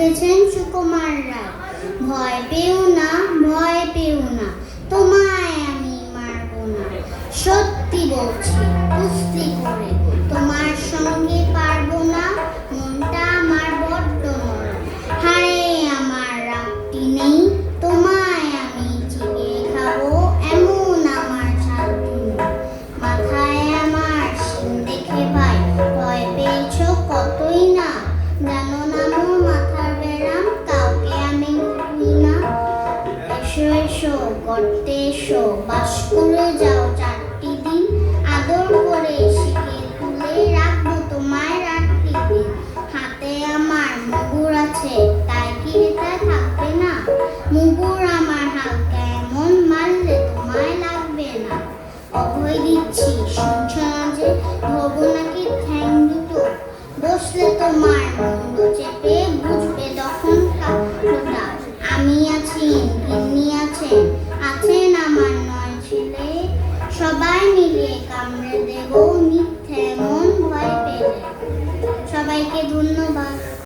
লিখেছেন সুকুমার রায় ভয় পেও না, ভয় পেও না, তোমায় আমি মারব না। সত্যি বলছি, কুস্তি করে। এসো গর্তে এসো বাস করে যাও চারটি দিন। আদর করে শিখে তুলে রাখব তোমায় রাত্রি দিন হাতে আমার মুগুর আছে, তাই কি এটা থাকবে না? মুগুর আমার হালকা এমন মারলে তোমায় লাগবে না? অভয় দিচ্ছি, শুনছ না যে ধোবো নাকি ঠ্যাং দুটো? বসলে তোমার মুন্ড চেপে সবাই মিলে কামড়ে দেব মিথ্যে মন ভয় পেলে। সবাইকে ধন্যবাদ।